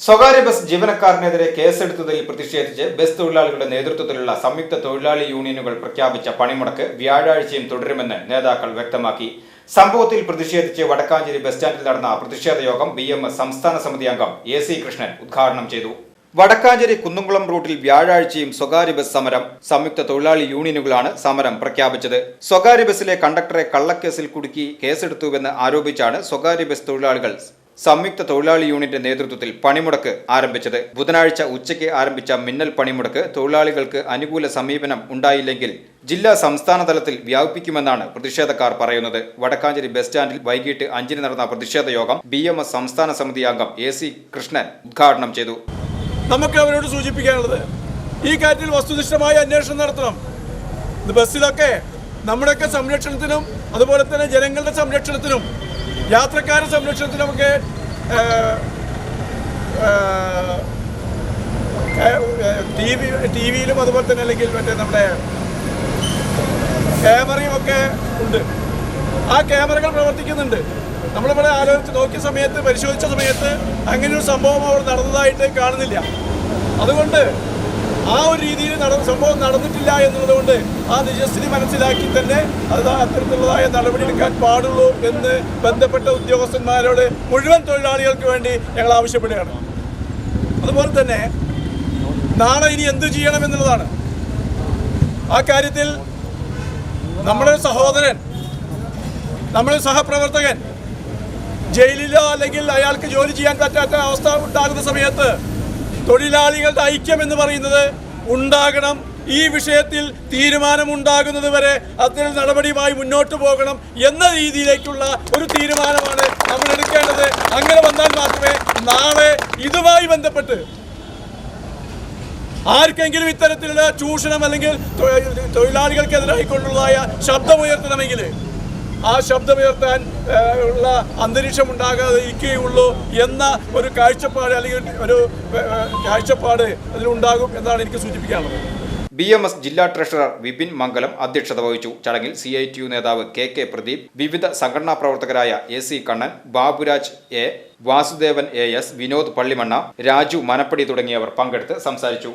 സ്വകാര്യ ബസ് ജീവനക്കാരനെതിരെ കേസെടുത്തതിൽ പ്രതിഷേധിച്ച് ബസ് തൊഴിലാളികളുടെ നേതൃത്വത്തിലുള്ള സംയുക്ത തൊഴിലാളി യൂണിയനുകൾ പ്രഖ്യാപിച്ച പണിമുടക്ക് വ്യാഴാഴ്ചയും തുടരുമെന്ന് നേതാക്കൾ വ്യക്തമാക്കി. സംഭവത്തിൽ പ്രതിഷേധിച്ച് വടക്കാഞ്ചേരി ബസ് സ്റ്റാൻഡിൽ നടന്ന പ്രതിഷേധ യോഗം ബി എം എസ് സംസ്ഥാന സമിതി അംഗം എ സി കൃഷ്ണൻ ഉദ്ഘാടനം ചെയ്തു. വടക്കാഞ്ചേരി കുന്നുംകുളം റൂട്ടിൽ വ്യാഴാഴ്ചയും സ്വകാര്യ ബസ് സമരം സംയുക്ത തൊഴിലാളി യൂണിയനുകളാണ് സമരം പ്രഖ്യാപിച്ചത്. സ്വകാര്യ ബസ്സിലെ കണ്ടക്ടറെ കള്ളക്കേസിൽ കുടുക്കി കേസെടുത്തുവെന്ന് ആരോപിച്ചാണ് സ്വകാര്യ ബസ് തൊഴിലാളികൾ സംയുക്ത തൊഴിലാളി യൂണിറ്റ് നേതൃത്വത്തിൽ പണിമുടക്ക് ആരംഭിച്ചത്. ബുധനാഴ്ച ഉച്ചയ്ക്ക് ആരംഭിച്ച മിന്നൽ പണിമുടക്ക് തൊഴിലാളികൾക്ക് അനുകൂല സമീപനം ഉണ്ടായില്ലെങ്കിൽ ജില്ലാ സംസ്ഥാന തലത്തിൽ വ്യാപിപ്പിക്കുമെന്നാണ് പ്രതിഷേധക്കാർ പറയുന്നത്. വടക്കാഞ്ചേരി ബസ് സ്റ്റാൻഡിൽ വൈകിട്ട് അഞ്ചിന് നടന്ന പ്രതിഷേധ യോഗം ബി എം എസ് സംസ്ഥാന സമിതി അംഗം എ സി കൃഷ്ണൻ ഉദ്ഘാടനം ചെയ്തു. നമുക്ക് അവരോട് സൂചിപ്പിക്കാനുള്ളത് ഈ കാര്യത്തിൽ വസ്തുനിഷ്ഠമായ അന്വേഷണം നടത്തണം. ബസ്സിലൊക്കെ നമ്മുടെയൊക്കെ സംരക്ഷണത്തിനും അതുപോലെ തന്നെ ജനങ്ങളുടെ സംരക്ഷണത്തിനും യാത്രക്കാരുടെ സംരക്ഷണത്തിൽ നമുക്ക് ടി വി ടി വിയിലും അതുപോലെ തന്നെ അല്ലെങ്കിൽ മറ്റേ നമ്മുടെ ക്യാമറയും ഒക്കെ ഉണ്ട്. ആ ക്യാമറകൾ പ്രവർത്തിക്കുന്നുണ്ട്. നമ്മളിവിടെ ആലോചിച്ച് നോക്കിയ സമയത്ത് പരിശോധിച്ച സമയത്ത് അങ്ങനെയൊരു സംഭവം അവിടെ നടന്നതായിട്ട് കാണുന്നില്ല. അതുകൊണ്ട് ആ ഒരു രീതിയിൽ നടന്ന സംഭവം നടന്നിട്ടില്ല എന്നുള്ളതുകൊണ്ട് ആ നിജസ്ഥിതി മനസ്സിലാക്കി തന്നെ അത് അത്തരത്തിലുള്ളതായ നടപടിയെടുക്കാൻ പാടുള്ളൂ എന്ന് ബന്ധപ്പെട്ട ഉദ്യോഗസ്ഥന്മാരോട് മുഴുവൻ തൊഴിലാളികൾക്ക് വേണ്ടി ഞങ്ങൾ ആവശ്യപ്പെടുകയാണ്. അതുപോലെ തന്നെ നാളെ ഇനി എന്ത് ചെയ്യണം എന്നുള്ളതാണ്. ആ കാര്യത്തിൽ നമ്മുടെ സഹോദരൻ നമ്മുടെ സഹപ്രവർത്തകൻ ജയിലിലോ അല്ലെങ്കിൽ അയാൾക്ക് ജോലി ചെയ്യാൻ പറ്റാത്ത അവസ്ഥ ഉണ്ടാകുന്ന സമയത്ത് തൊഴിലാളികളുടെ ഐക്യം എന്ന് പറയുന്നത് ഉണ്ടാകണം. ഈ വിഷയത്തിൽ തീരുമാനമുണ്ടാകുന്നത് വരെ അത്തരം നടപടിയുമായി മുന്നോട്ട് പോകണം എന്ന രീതിയിലേക്കുള്ള ഒരു തീരുമാനമാണ് നമ്മൾ എടുക്കേണ്ടത്. അങ്ങനെ വന്നാൽ മാത്രമേ നാളെ ഇതുമായി ബന്ധപ്പെട്ട് ആർക്കെങ്കിലും ഇത്തരത്തിലുള്ള ചൂഷണം അല്ലെങ്കിൽ തൊഴിലാളികൾക്കെതിരായിക്കൊണ്ടുള്ളതായ ശബ്ദമുയർത്തണമെങ്കിൽ ആ ശബ്ദമുയർത്താൻ ഉള്ള അന്തരീക്ഷം ഉണ്ടാകാതെ ഇരിക്കുകയുള്ളൂ എന്ന ഒരു കാഴ്ചപ്പാട് അല്ലെങ്കിൽ ഒരു കാഴ്ചപ്പാട് അതിലുണ്ടാകും എന്നാണ് എനിക്ക് സൂചിപ്പിക്കാനുള്ളത്. ബി എം എസ് ജില്ലാ ട്രഷറർ വിപിൻ മംഗലം അധ്യക്ഷത വഹിച്ചു. ചടങ്ങിൽ സി ഐ ടി യു നേതാവ് കെ കെ പ്രദീപ് വിവിധ സംഘടനാ പ്രവർത്തകരായ A C Kannan Baburaj A Vasudevan A S Vinod Pallimanna Raju Manappadi തുടങ്ങിയവർ പങ്കെടുത്ത് സംസാരിച്ചു.